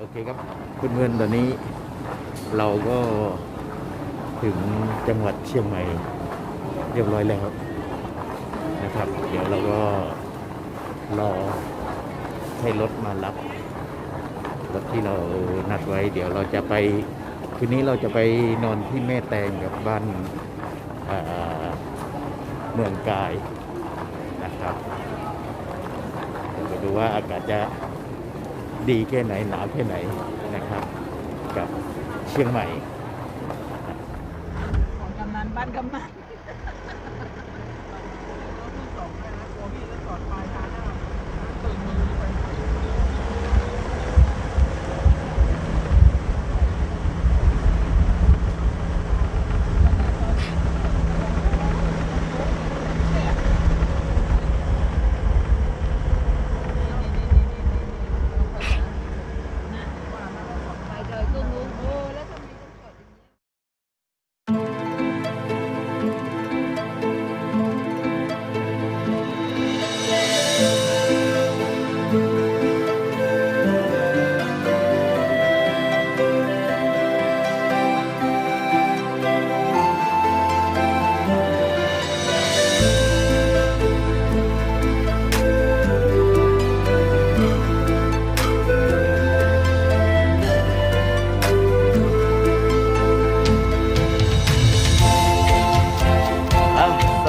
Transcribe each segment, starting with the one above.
โอเคครับเพื่อนๆตอนนี้ เราก็ถึงจังหวัดเชียงใหม่เรียบร้อยแล้วนะครับ เดี๋ยวเราก็รอให้รถมารับรถที่เรานัดไว้ เดี๋ยวเราจะไปคืนนี้เราจะไปนอนที่แม่แตงกับบ้านเมืองกายนะครับเดี๋ยวไปดูว่าอากาศจะ ดีแค่ไหนหนาวแค่ไหนนะครับ กับเชียงใหม่ของกำนันบ้านกำนัน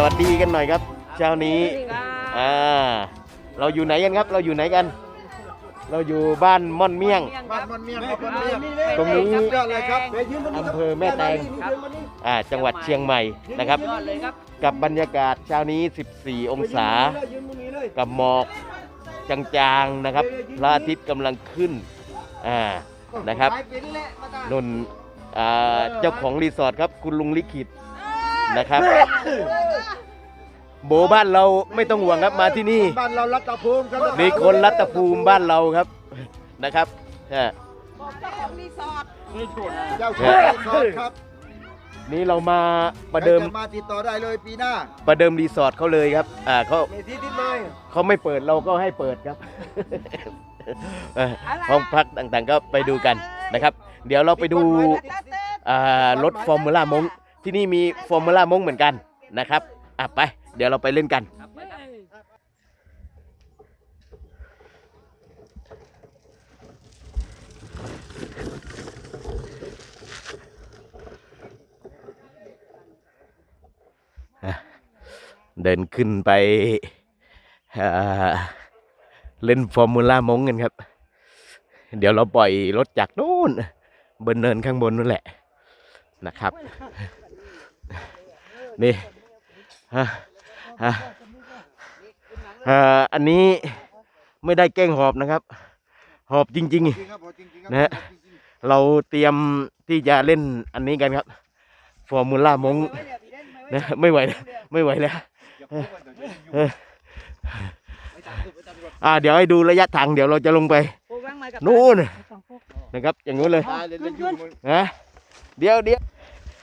วัสดีกันหน่อยครับ เช้านี้สวัสดีครับอ่าเราอยู่ไหนกันครับ เราอยู่ไหนกัน เราอยู่บ้านม่อนเมี่ยง บ้านมันเมียงครับบ้านเมียงตรงนี้ สุดยอดเลยครับอำเภอแม่แตงอ่าจังหวัดเชียงใหม่นะครับ ยอดเลยครับกับบรรยากาศเช้านี้ 14 องศากับหมอกจางๆนะครับพระอาทิตย์กำลังขึ้นอ่านะครับนนอ่าเจ้าของรีสอร์ทครับ คุณลุงลิขิต นะครับ โบบ้านเราไม่ต้องห่วงครับมาที่นี่ บ้านเรารัตภูมิครับมีคนรัตภูมิบ้านเราครับนะครับอ่าบอกเจ้าของรีสอร์ทเจ้าของรีสอร์ทครับนี่เรามาประเดิมใคจมาติดต่อได้เลยปีหน้า ประเดิมรีสอร์ทเขาเลยครับ อ่าเขาเมที่ติดเลยเขาไม่เปิดเราก็ให้เปิดครับเออห้องพักต่างๆก็ไปดูกันนะครับ เดี๋ยวเราไปดูอ่ารถฟอร์มูล่ามง ที่นี่มีฟอร์มูล่ามงเหมือนกันนะครับอะไป เดี๋ยวเราไปเล่นกัน เดินขึ้นไปเล่นฟอร์มูล่ามงกันครับ เดี๋ยวเราปล่อยรถจากโน่นบนเนินข้างบนนั่นแหละนะครับ นี่ฮะฮะอ่าอันนี้ไม่ได้แกล้งหอบนะครับ หอบจริงจริงครับผมจริงๆครับนะฮะๆเราเตรียมที่จะเล่นอันนี้กันครับ ฟอร์มูล่ามงนะไม่ไหวแล้วไม่ไหวแล้วเอออ่าเดี๋ยวให้ดูระยะทางเดี๋ยวเราจะลงไปพวกแว่งมากับนู่นไม่ต้องพวกนะครับ อย่างนู้นเลยตายเลยแล้วอยู่บนนะเดี๋ยวเดี๋ยว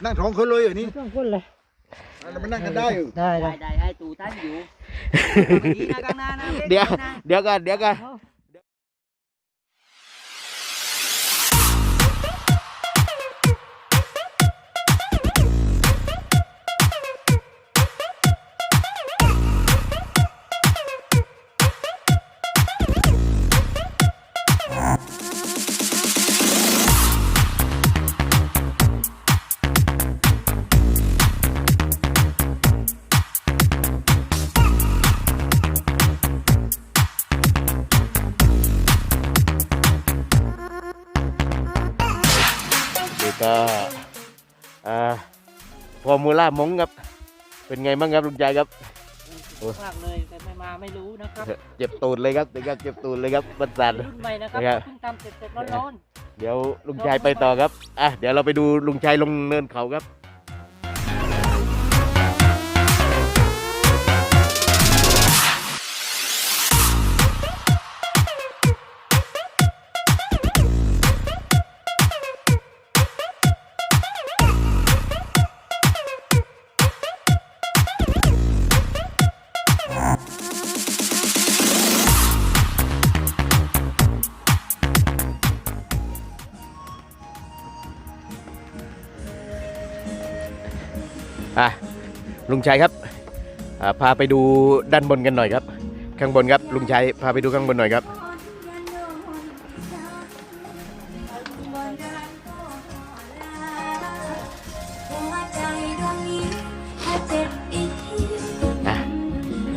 นั่งท้องคนเลยเหรอนี่ไม่ต้องพูดเลยเรามานั่งกันได้อยู่ได้ได้ได้ได้ให้ตูท่านอยู่ดีนะกลางหน้านะเดี๋ยวเดี๋ยวกันเดี๋ยวกัน ฟอร์มูล่ามงครับ เป็นไงบ้างครับลุงใจครับมากเลยแต่ไม่มาไม่รู้นะครับ เจ็บตูดเลยครับเดี๋ยวก็เจ็บตูดเลยครับบันสันรุ่นใหม่นะครับครับเพิ่งทำเสร็จๆร้อนเดี๋ยวลุงชายไปต่อครับอะเดี๋ยวเราไปดูลุงชายลงเนินเขาครับ อะลุงชัยครับพาไปดูด้านบนกันหน่อยครับ ข้างบนครับลุงชัยพาไปดูข้างบนหน่อยครับ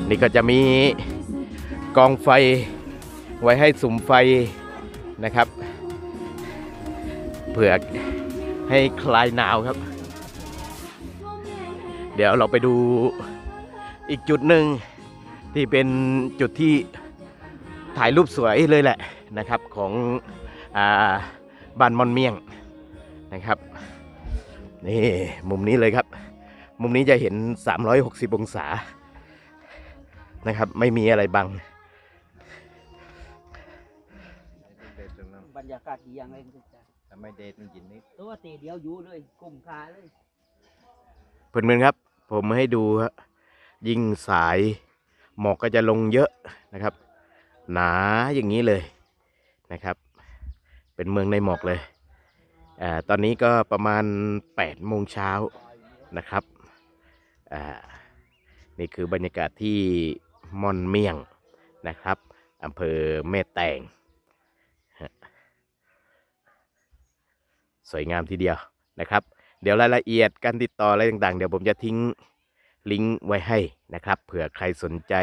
นี่ก็จะมีกองไฟไว้ให้สุมไฟนะครับ เผื่อให้คลายหนาวครับ เดี๋ยวเราไปดูอีกจุดหนึ่งที่เป็นจุดที่ถ่ายรูปสวยเลยแหละนะครับของอาบ้านมอนเมียงนะครับนี่มุมนี้เลยครับ มุมนี้จะเห็น 360 องศานะครับ ไม่มีอะไรบังบรรยากาศดีอย่างไรคุณจ๊ะทำไมเดทมันยินนี่ตัวเตะเดียวอยู่เลยกลุ่มคาเลยเพื่อนๆครับ ผมให้ดูครับยิ่งสายหมอกก็จะลงเยอะนะครับ หนาอย่างนี้เลยนะครับ เป็นเมืองในหมอกเลยอาตอนนี้ก็ประมาณ8โมงเช้านะครับอ่านี่คือบรรยากาศที่ม่อนเมี่ยงนะครับอำเภอแม่แตง สวยงามทีเดียวนะครับ เดี๋ยวรายละเอียดการติดต่ออะไรต่างๆ เดี๋ยวผมจะทิ้งลิงก์ไว้ให้นะครับ เผื่อใครสนใจ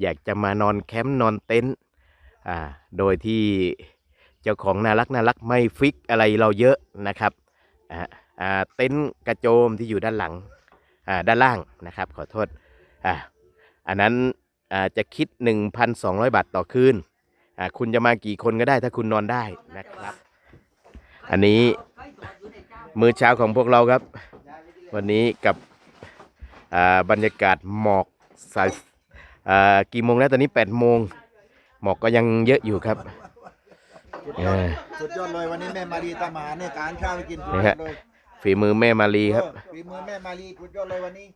อยากจะมานอนแคมป์นอนเต็นท์อ่าโดยที่เจ้าของน่ารักน่ารักไม่ฟิกอะไรเราเยอะนะครับอ่าอ่าเต็นท์กระโจมที่อยู่ด้านหลังอ่าด้านล่างนะครับ ขอโทษอ่าอันนั้นอ่าจะคิด 1,200 บาทต่อคืนอ่าคุณจะมากี่คนก็ได้ถ้าคุณนอนได้นะครับ อันนี้ มื้อเช้าของพวกเราครับ วันนี้กับอ่าบรรยากาศหมอกสายอ่ากี่โมงแล้วตอนนี้8โมงหมอกก็ยังเยอะอยู่ครับเออสุดยอดเลยวันนี้แม่มารีตามหาเนี่ยการข้าวให้กินสุดนี่ยอฮะดเลยฝีมือแม่มาลีครับเออฝีมือแม่มารีสุดยอดเลยวันนี้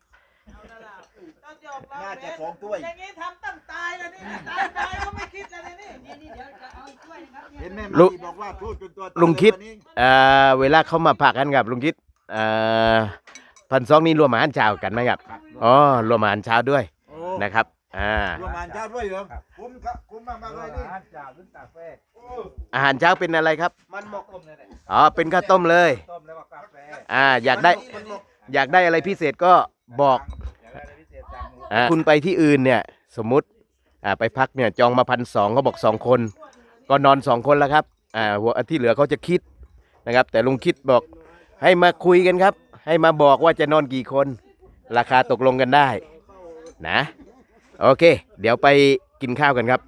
น่าจะสองถ้วย อย่างนี้ทำตั้งตายแล้วนี่ตายตายก็ไม่คิดอะไรนี่นี่นี่เดี๋ยวจะเอาอีกถ้วยนะครับเห็นแม่มาลุงรีบอกว่าพูดจนตัวโตลุงคิดเยวันนี้อ่าเวลาเขามาพักกันครับลุงคิดอ่าพันสองนี่รวมอาหารเช้ากันไหมครับอ๋อรวมอาหารเช้าด้วยโอ้นะครับอ่ารวมอาหารเช้าด้วยเหรอคุ้มครับคุ้มมากมากๆเลยนี่จ่ารุ่นตากแฟโอ้อาหารเช้าเป็นอะไรครับมันหมกต้มเลยแหละอ๋อเป็นข้าวต้มเลยต้มแล้วก็กาแฟอ่าอยากได้มันหมกอยากได้อะไรพิเศษก็บอก อะ คุณไปที่อื่นเนี่ยสมมติอ่าไปพักเนี่ยจองมาพันสองเขาบอกสองคน ก็นอนสองคนแล้วครับอ่าหัวที่เหลือเขาจะคิดนะครับ แต่ลุงคิดบอกให้มาคุยกันครับ ให้มาบอกว่าจะนอนกี่คน ราคาตกลงกันได้นะ โอเค เดี๋ยวไปกินข้าวกันครับ